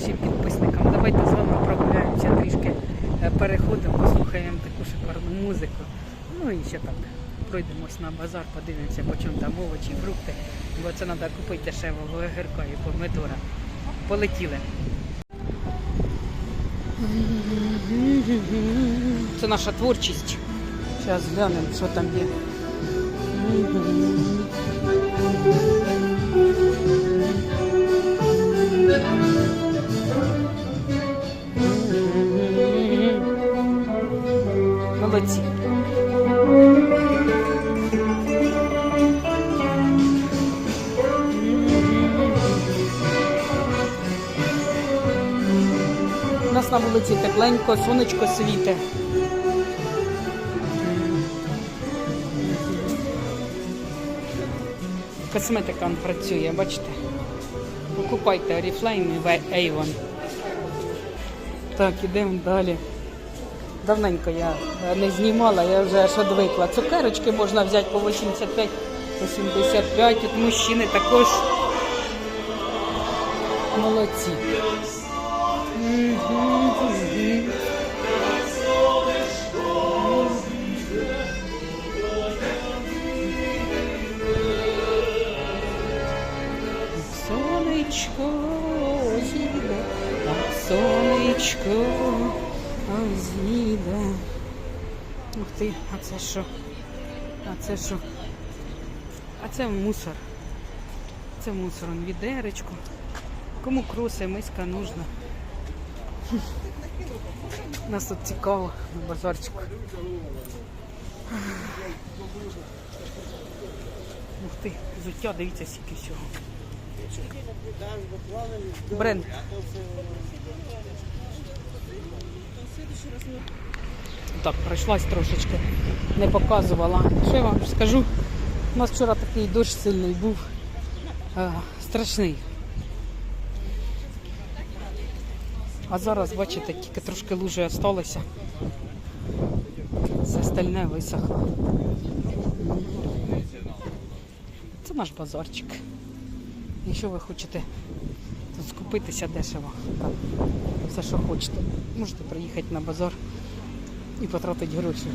нашим підписникам. Давайте з вами прогуляємося трішки, е, переходимо, послухаємо таку шикарну музику. Ну і ще так. Пройдемось на базар, подивимося, по чому там овочі, фрукти, бо це треба купити дешевого огірка і помидора. Полетіли. Це наша творчість. Зараз глянемо, що там є. Нас на вулиці тепленько, сонечко світе. Косметика працює, бачите? Покупайте Oriflame і Avon. Так, ідемо далі. Давненько я не знімала, я вже аж одвикла. Цукерочки можна взяти по 85, 85. Тут мужчини також молодці. Сонечко зійде, а сонечко зійде. Ух ти, а це що? А це що? А це мусор. Це мусор, он відеречко. Кому кроси, миска нужна. Нас тут цікаво на базарчику. Ух ти, взуття, дивіться, скільки всього. Бренд. Так, пройшлась трошечки, не показувала. Що я вам скажу? У нас вчора такий дощ сильний був, е, страшний. А зараз, бачите, тільки трошки лужи осталося. Все остальне висохло. Це наш базарчик. Якщо ви хочете тут скупитися дешево, все, що хочете, можете приїхати на базар і потратити гроші.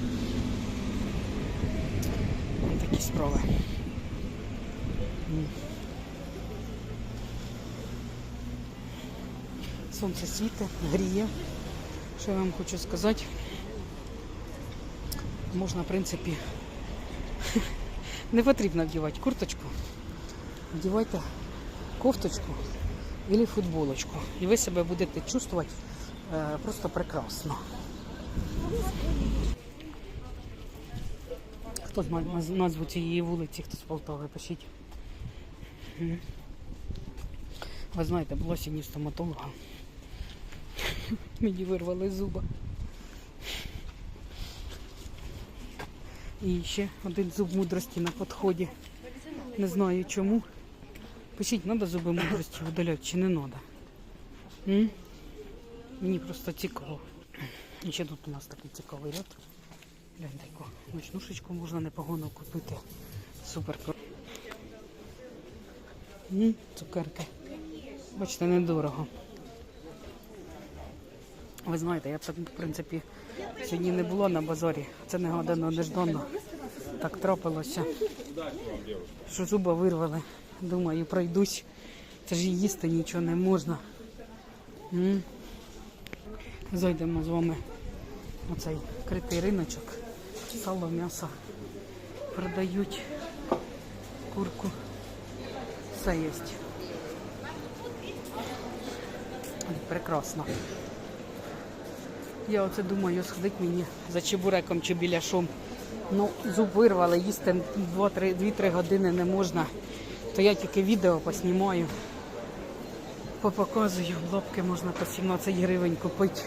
Такі справи. Сонце світить, гріє. Що я вам хочу сказати? Можна, в принципі, не потрібно вдівати курточку. Вдівайте кофточку або футболочку. І ви себе будете чувствувати е, просто прекрасно. Хто наз- назву цієї вулиці, хто з Полтави, пишіть. Ви знаєте, була сьогодні стоматолога. Мені вирвали зуба. І ще один зуб мудрості на підході. Не знаю чому. Пишіть, треба зуби мудрості видаляти чи не треба. М? Мені просто цікаво. І ще тут у нас такий цікавий ряд. Гляньте, яку ночнушечку можна непогано купити. Супер. М, Цукерки. Бачите, недорого. Ви знаєте, я б так, в принципі, сьогодні не була на базарі. Це негадано, неждано. Так трапилося, що зуба вирвали. Думаю, пройдусь. Це ж їсти нічого не можна. М. Зайдемо з вами на цей критий риночок. Сало, м'ясо продають, курку. Все є. Прекрасно. Я оце думаю, сходить мені за чебуреком чи біляшом. Ну, зуб вирвали, їсти 2-3 години не можна. То я тільки відео поснімаю, попоказую, лапки можна по 17 гривень купити.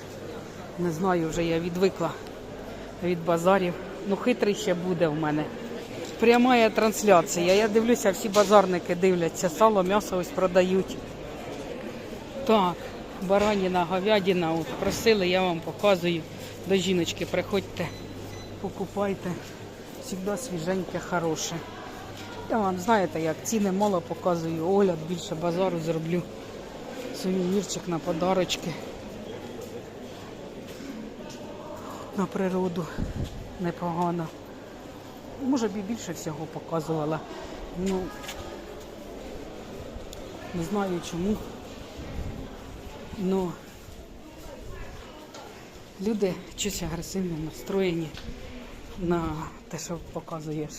Не знаю, вже я відвикла від базарів. Ну, хитрий ще буде в мене. Пряма трансляція. Я дивлюся, всі базарники дивляться. Сало, м'ясо ось продають. Так, бараніна, говядина. От, просили, я вам показую. До жіночки приходьте, покупайте. Завжди свіженьке, хороше. Я вам знаєте, як ціни мало показую, огляд більше базару зроблю. Сувенірчик на подарочки. На природу непогано. Може б і більше всього показувала. Ну, не знаю чому. Ну, люди щось агресивно настроєні на те, що показуєш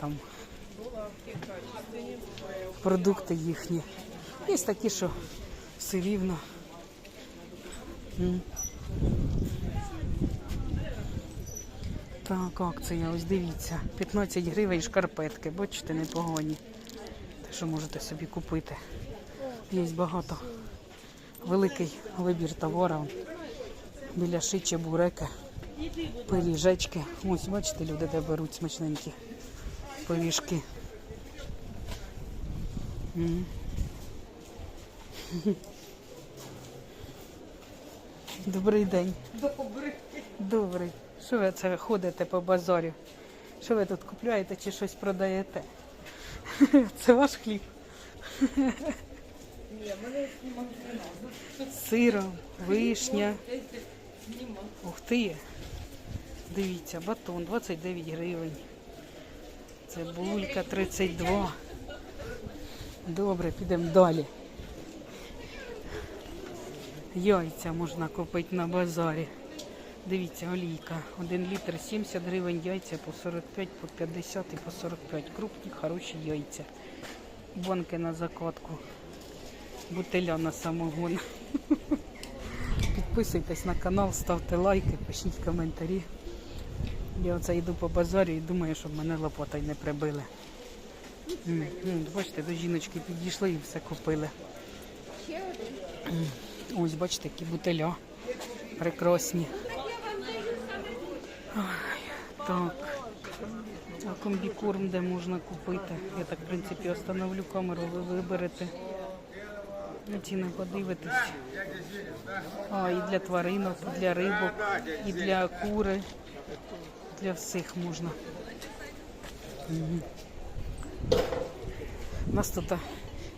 там продукти їхні. Є такі, що все рівно. Так, акція, ось дивіться. 15 гривень шкарпетки, бачите, непогані. Те, що можете собі купити. Є багато. Великий вибір товару. Біля шичі буреки, пиріжечки. Ось, бачите, люди де беруть смачненькі пиріжки. Добрий день. Добре. Добрий. Що ви це ходите по базарю? Що ви тут купляєте чи щось продаєте? Це ваш хліб. Ні, мене не. Сиром, вишня. Ух ти. Дивіться, батон 29 гривень. Цибулька 32. Добре, підемо далі. Яйця можна купити на базарі. Дивіться, олійка. 1 літр 70 гривень, яйця по 45, по 50 і по 45. Крупні, хороші яйця. Банки на закладку. Бутиля на самогон. Підписуйтесь на канал, ставте лайки, пишіть коментарі. Я оце йду по базарі і думаю, щоб мене лопатою не прибили. М, Бачите, до жіночки підійшли і все купили. Ось, бачите, які бутиля. Прекрасні. Ай, так. А комбікорм, де можна купити. Я так, в принципі, остановлю камеру, ви виберете. Ціни подивитись. А, і для тваринок, і для рибок, і для кури. Для всіх можна. У нас тут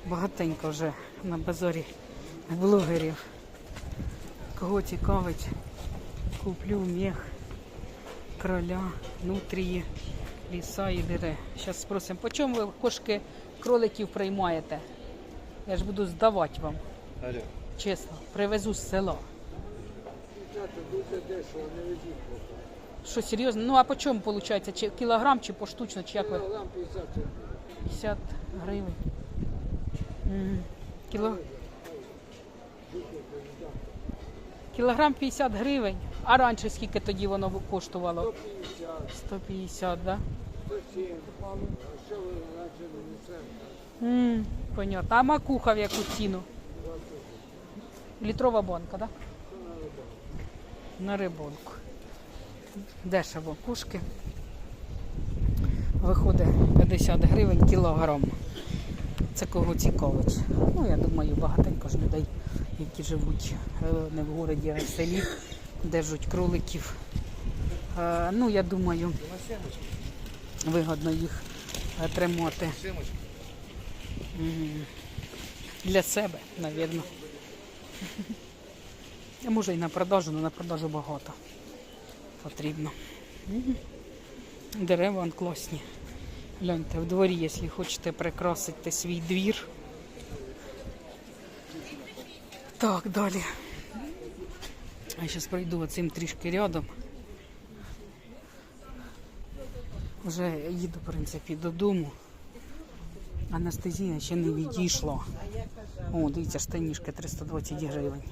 багатенько вже на базарі блогерів. Кого цікавить, куплю мех, кроля, нутрії, ліса і дире. Зараз спросимо, по чому ви кошки кроликів приймаєте? Я ж буду здавати вам. Алло. Чесно, привезу з села. Що серйозно? Ну а по чому виходить? Чи кілограм, чи поштучно, чи як ви? Кілограм 50 50 гривень. Мгм. Кіло... Кілограм 50 гривень. А раніше скільки тоді воно коштувало? 150, 150, да? 107. А що ви раніше не несете? М, понятно. А макуха в яку ціну? Літрова банка, да? На рибонку. Дешево кушки. Виходить 50 гривень кілограм. Це кого цікавить. Ну, я думаю, багатенько ж людей, які живуть е, не в городі, а в селі, держать кроликів. Е, Ну, я думаю, вигодно їх е, тримати. Для себе. А може і на продажу, але на продажу багато. Потрібно. Дерева вон класні. Гляньте, в дворі, якщо хочете прикрасити свій двір. Так, далі. Я зараз пройду оцим трішки рядом. Вже їду, в принципі, додому. Анестезія ще не відійшла. О, дивіться, штанішки 320 гривень.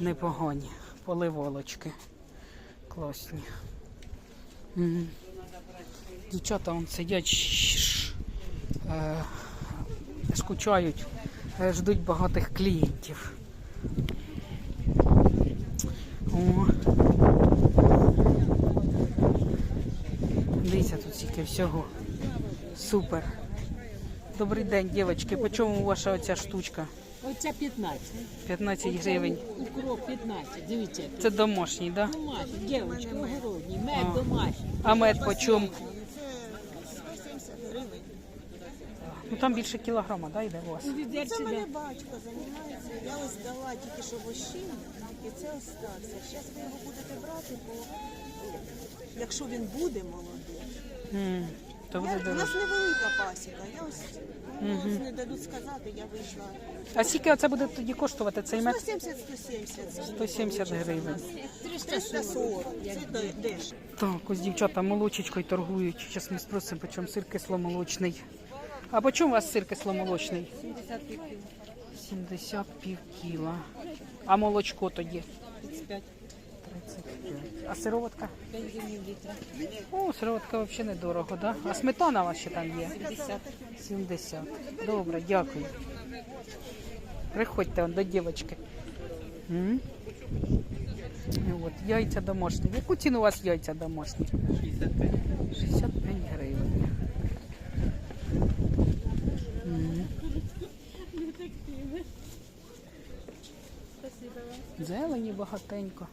Непогані. Поливолочки. Класні. Дівчата вон сидять, ш- е, скучають, е, ждуть багатих клієнтів. О. Дивіться, тут стільки всього. Супер. Добрий день, дівчатки. По чому ваша оця штучка? Оця 15. 15 гривень. Укроп 15. Дивіться. Це домашній, так? Да? Домашній, дівчатки, огородній, мед А. домашній. А мед по чому? Ну там більше кілограма, да, йде у вас? Це мене батько займається. Я ось дала тільки що вощин, і це остався. Зараз ви його будете брати, бо ну, якщо він буде молодий. М, То Я, буде у нас невелика пасіка. Я ось ось не дадуть сказати, я вийшла. А скільки оце буде тоді коштувати цей мед? 170-170. 170 гривень. 340. Це де- дешево. Так, ось дівчата молочечкою торгують. Зараз ми спросимо, по чому сир кисломолочний. А по чому у вас сир кисломолочний? 70 пів кіла. А молочко тоді? 35. 35. А сироватка? 5 літра. О, сироватка взагалі недорого, да? А сметана у вас ще там є? 70. 70. Добре, дякую. Приходьте до дівчинки. От, яйця домашні. Яку ціну у вас яйця домашні? 65. 65 гривень. Зелені багатенько.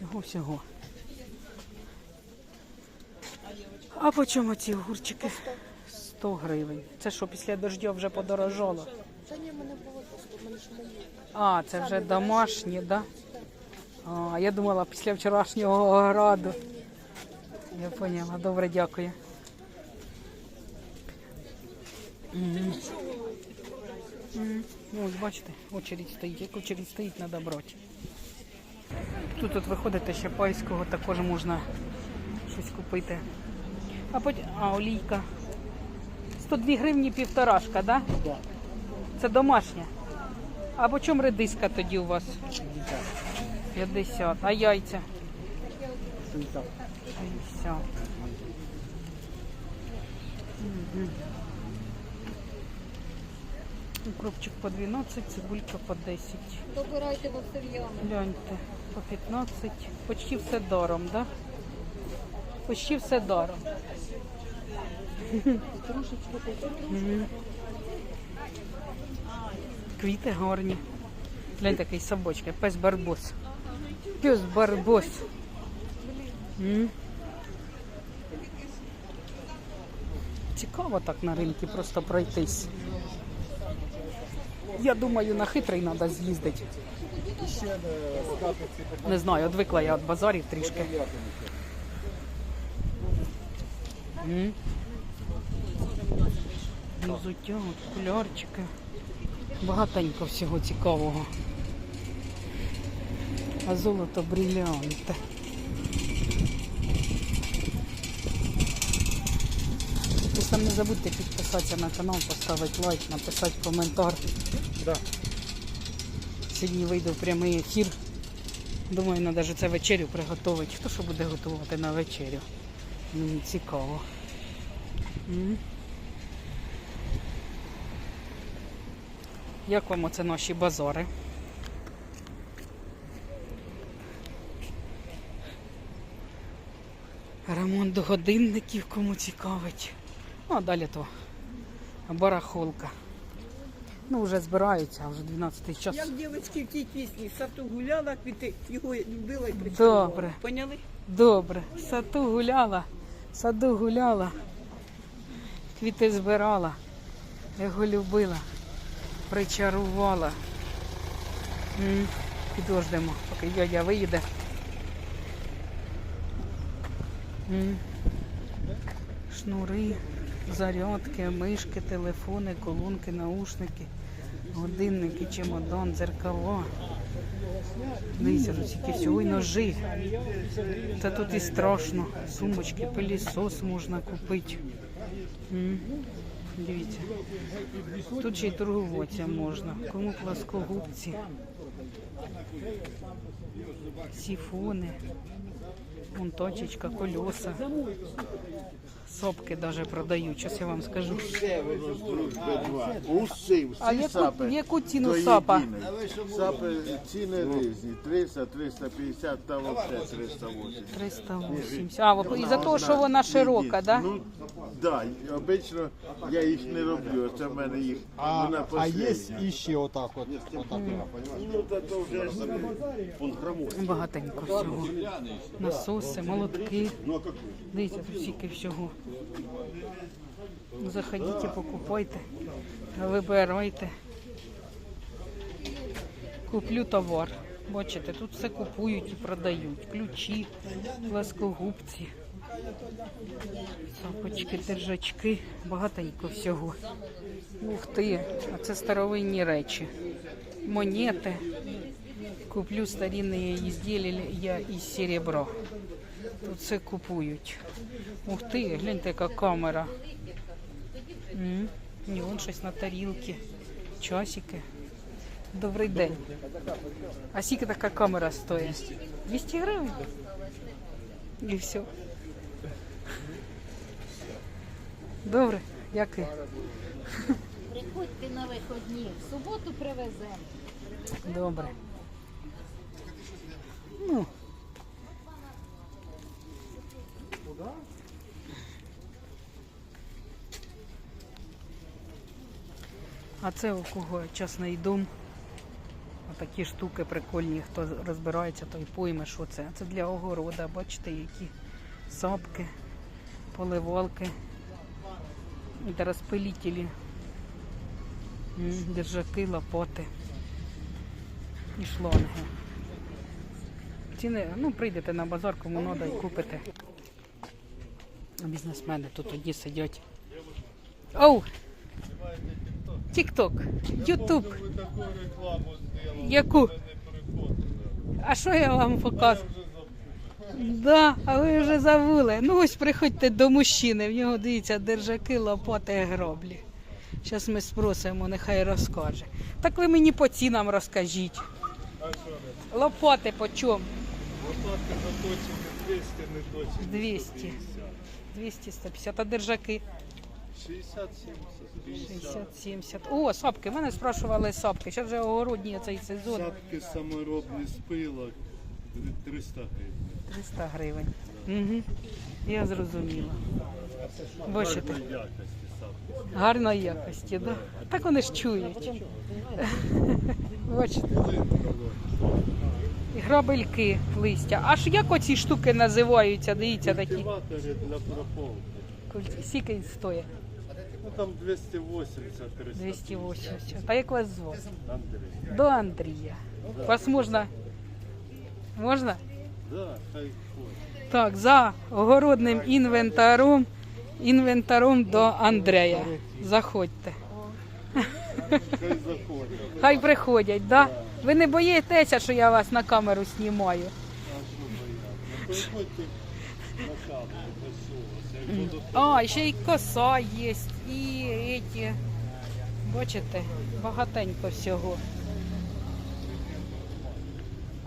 Всього-всього. А по чому ці огурчики? 100 гривень. Це що, після дождю вже подорожало? А, це вже домашні, так? Да? А, я думала після вчорашнього граду. Я поняла. Добре, дякую. Ну, ось бачите, очередь стоїть. Як очередь стоїть, треба брати. Тут от виходите ще пайського, також можна щось купити. А потім. А, олійка. 102 гривні півторашка, так? Да? Це домашня. А по чому редиска тоді у вас? 50. А яйця? 60. Мгм. Укропчик по 12, цибулька по 10. Добирайте вовсер'ями. Гляньте, по 15. Почти все даром, да? Почти все даром. Квіти гарні. Глянь такий собачка, пес барбос. Пес барбос. Цікаво так на ринку просто пройтись. Я думаю, на хитрий треба з'їздити. Не знаю, одвикла я від базарів трішки. М. Ну, Взуття, окулярчики. Багатенько всього цікавого. А золото брилянти. Ви сам не забудьте підписатися на канал, поставити лайк, написати коментар. Да. Сьогодні вийду в прямий ефір. Думаю, треба це вечерю приготувати. Хто що буде готувати на вечерю? Мені цікаво. Як вам оце наші базари? Ремонт годинників, кому цікавить. Ну, а далі то барахолка. Ну, вже збираються, вже 12 час. Як дівчатки в тій пісні, сату гуляла, квіти його любила і причарувала. Добре. Поняли? Добре. В саду гуляла, в саду гуляла, квіти збирала, його любила, причарувала. М, Підождемо, поки дядя виїде. М. Шнури, зарядки, мишки, телефони, колонки, наушники, годинники, чемодан, дзеркало. Дивіться, тут тільки всього й ножи. Та тут і страшно. Сумочки, пилісос можна купити. Дивіться. Тут ще й торгуватися можна. Кому пласкогубці. Сіфони. Вон точечка, колеса. Сопки навіть продають, зараз я вам скажу. Уси, А в всі яку, сапи. яку ціну сапа? Сапи ціни різні. 300, 350 та взагалі 380. 380. А, ви- із-за того, що вона широка, так? Да? Ну, так, да, обично я їх не роблю, це в мене їх, А, вона а є іще отак от. отак. Ну, та то вже Багатенько всього. Насоси, молотки. Дивіться, тут стільки всього. Заходіть, покупайте, вибирайте. Куплю товар. Бачите, тут все купують і продають. Ключі, пласкогубці, сапочки, держачки, багатенько всього. Ух ти, а це старовинні речі. Монети. Куплю старинні ізділля із серебра. Тут все купують. Ух ти, гляньте, яка камера. М, І вон щось на тарілки, часики. Добрий день. А скільки така камера стоїть? 200 гривень. І все. Добре, дякую. Приходьте на виходні. В суботу привеземо. Добре. Ну. А це у кого частний дом. Такі штуки прикольні, хто розбирається, той пойме, що це. Це для огорода, бачите, які сапки, поливалки, та розпилітелі, держаки, лопати і шланги. Ціни, ну прийдете на базар, кому треба і купите. Бізнесмени тут одні сидять. Оу! Тік-ток, Ютуб. Яку? А що я вам показую? Да, а ви вже забули. Ну ось приходьте до мужчини, в нього дивіться держаки, лопати, гроблі. Зараз ми спросимо, нехай розкаже. Так ви мені по цінам розкажіть. Лопати по чому? Лопатки заточені 200, не точені. 200. 200, 150. А держаки? 60, 70, 60, 70. О, сапки. Мене спрашували сапки. Зараз вже огородній цей сезон. Садки саморобні з пилок 300 гривень. 300 гривень. Угу. Я зрозуміла. Бачите, Гарної якості гарної якості, да? Так вони ж чують. Бачите, грабельки листя. А ж як оці штуки називаються? Дивіться такі. Культиватори для прополки. Культ- Скільки він стоїть? Ну там 280 300 280. А як вас звати? Андрій. До Андрія. Вас можна? Можна? Да, хай. Так, за огородним інвентаром, інвентаром до Андрея. Заходьте. Хай приходять, да? Ви не боїтеся, що я вас на камеру знімаю? А? Приходьте на камеру, А, ще й коса є, і еті. Бачите, багатенько всього.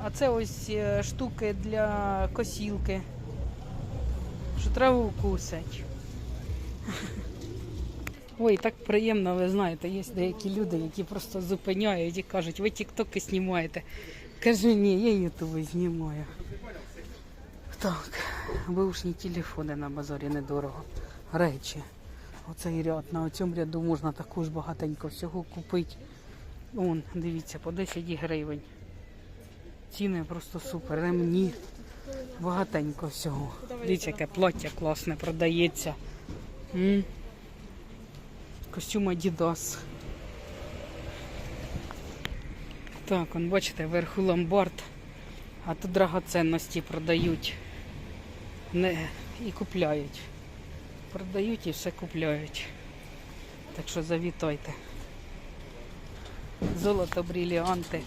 А це ось е, штуки для косілки. Що траву кусать. Ой, так приємно, ви знаєте, є деякі люди, які просто зупиняють і кажуть, ви тіктоки знімаєте. Кажу, ні, я ютуби знімаю. Так, бушні телефони на базарі недорого. Речі. Оцей ряд. На цьому ряду можна також багатенько всього купити. Вон, дивіться, по 10 гривень. Ціни просто супер. Ремні. Багатенько всього. Дивіться, яке плаття класне продається. М. Костюм Adidas. Так, он бачите, вверху ломбард, а тут драгоценності продають. Не, і купляють. Продають і все купляють. Так що завітайте. Золото бриліанти.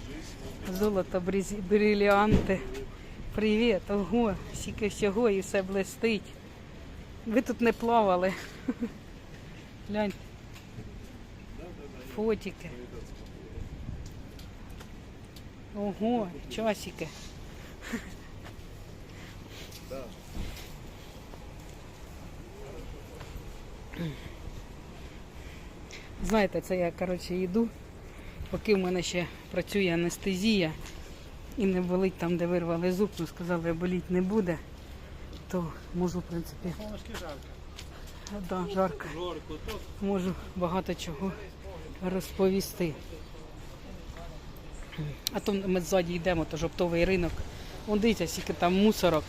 Золото бриліанти. Привіт, ого, скільки всього і все блистить. Ви тут не плавали. Гляньте. Фотики. Ого, часики. Знаєте, це я, коротше, йду, поки в мене ще працює анестезія і не болить там, де вирвали зуб, ну сказали, боліть не буде, то можу, в принципі. Да, жарко. Можу багато чого розповісти. А то ми ззаді йдемо, то оптовий ринок. Вон дивіться, скільки там мусорок.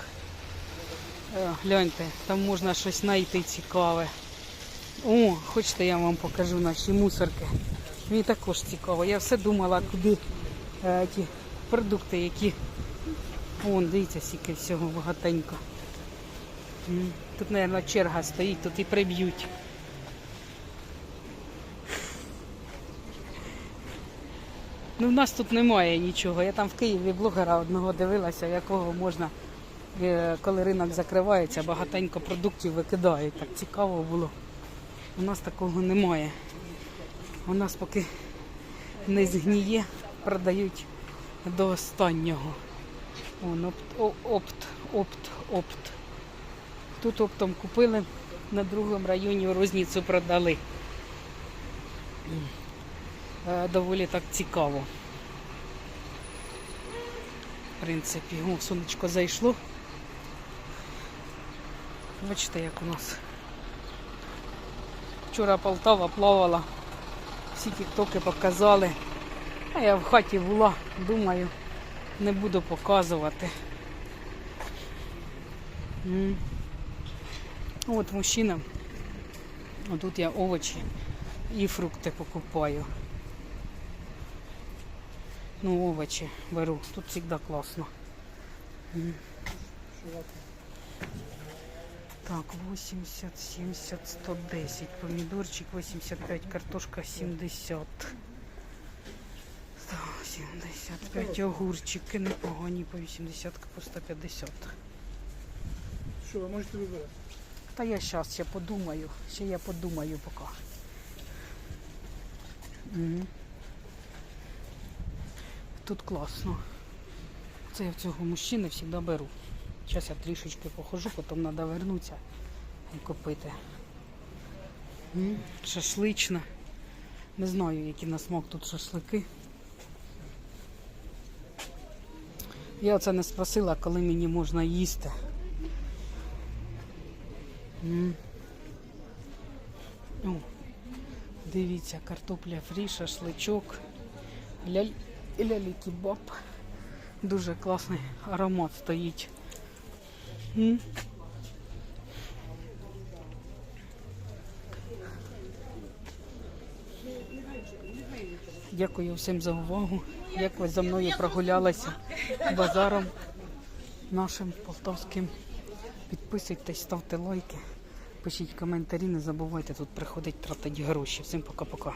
Е, Гляньте, там можна щось знайти цікаве. О, хочете, я вам покажу наші мусорки. Мені також цікаво. Я все думала, куди е, ті продукти, які. Вон, дивіться, скільки всього багатенько. Тут, мабуть, черга стоїть, тут і приб'ють. Ну, в нас тут немає нічого. Я там в Києві блогера одного дивилася, якого можна, е, коли ринок закривається, багатенько продуктів викидають. Так цікаво було. У нас такого немає. У нас поки не згніє, продають до останнього. Вон, опт, опт, опт, опт. Тут оптом купили, на другому районі розницю продали. Е, Доволі так цікаво. В принципі, о, сонечко зайшло. Бачите, як у нас. Вчора Полтава плавала, всі тіктоки показали. А я в хаті була, думаю, не буду показувати. М. От мужчина. Тут я овочі і фрукти покупаю. Ну, овочі беру. Тут завжди класно. М. Так, 80, 70, 110. Помідорчик 85, картошка 70. Так, 75 огурчики непогані по 80, по 150. Що, ви можете вибирати? Та я зараз ще подумаю. Ще я подумаю поки. Тут класно. Це я в цього мужчини завжди беру. Зараз я трішечки похожу, потім треба вернутися і купити. Шашлична. Не знаю, які на смак тут шашлики. Я оце не спросила, коли мені можна їсти. О, дивіться, картопля фрі, шашличок, ляль... лялі кебаб. Дуже класний аромат стоїть. Дякую всім за увагу. Як ви за мною прогулялися базаром нашим полтавським. Підписуйтесь, ставте лайки, пишіть коментарі, не забувайте тут приходить тратити гроші. Всім пока-пока.